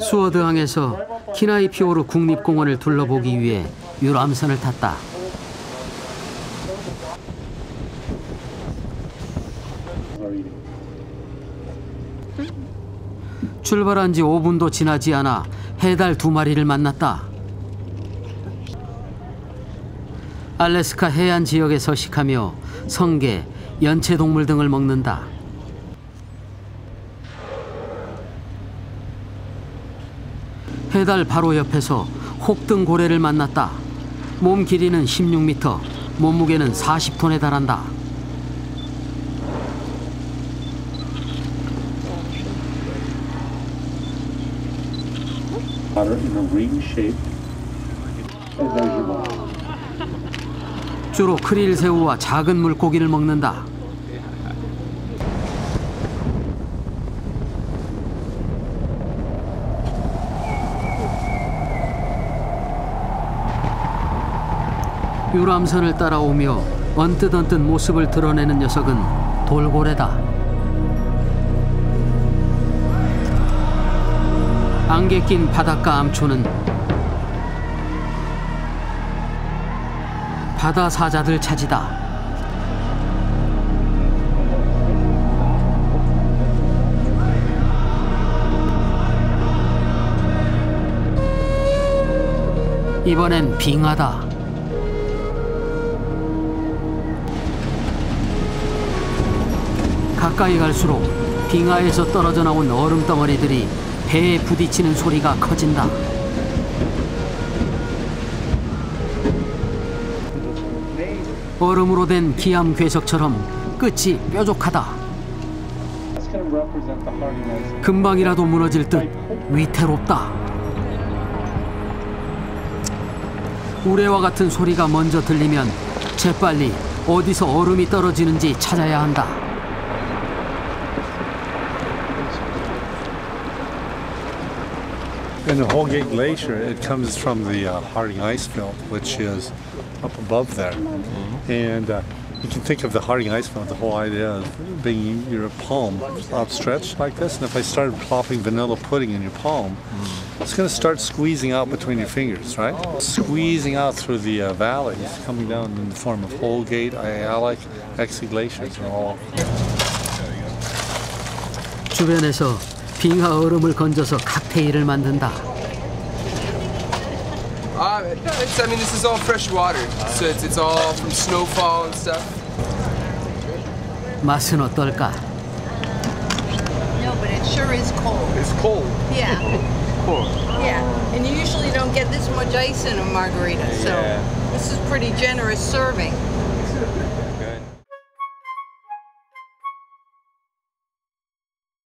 수어드항에서 키나이피오르 국립공원을 둘러보기 위해 유람선을 탔다. 출발한 지 5분도 지나지 않아 해달 두 마리를 만났다. 알래스카 해안 지역에 서식하며 성게, 연체동물 등을 먹는다. 해달 바로 옆에서 혹등 고래를 만났다. 몸 길이는 16m, 몸무게는 40톤에 달한다. 주로 크릴 새우와 작은 물고기를 먹는다. 유람선을 따라오며 언뜻 언뜻 모습을 드러내는 녀석은 돌고래다. 안개 낀 바닷가 암초는 바다 사자들 차지다. 이번엔 빙하다. 가까이 갈수록 빙하에서 떨어져 나온 얼음 덩어리들이 배에 부딪히는 소리가 커진다. 얼음으로 된 기암 괴석처럼 끝이 뾰족하다. 금방이라도 무너질 듯 위태롭다. 우레와 같은 소리가 먼저 들리면 재빨리 어디서 얼음이 떨어지는지 찾아야 한다. In the Holgate Glacier, it comes from the uh, Harding Ice Field, which is up above there. And uh, you can think of the Harding Ice Field, the whole idea of being your palm outstretched like this. And if I started plopping vanilla pudding in your palm, it's going to start squeezing out between your fingers, right? Squeezing out through the uh, valleys, coming down in the form of Holgate, Ayala, Exie glaciers are all 주변에서 빙하 얼음을 건져서 칵테일을 만든다. Uh, it's, I mean, this is all fresh water, so it's, it's all from snowfall and stuff. 맛은 어떨까? No, but it sure is cold. It's cold. Yeah. Cool. Yeah. And you usually don't get this much ice in a margarita, so this is pretty generous serving.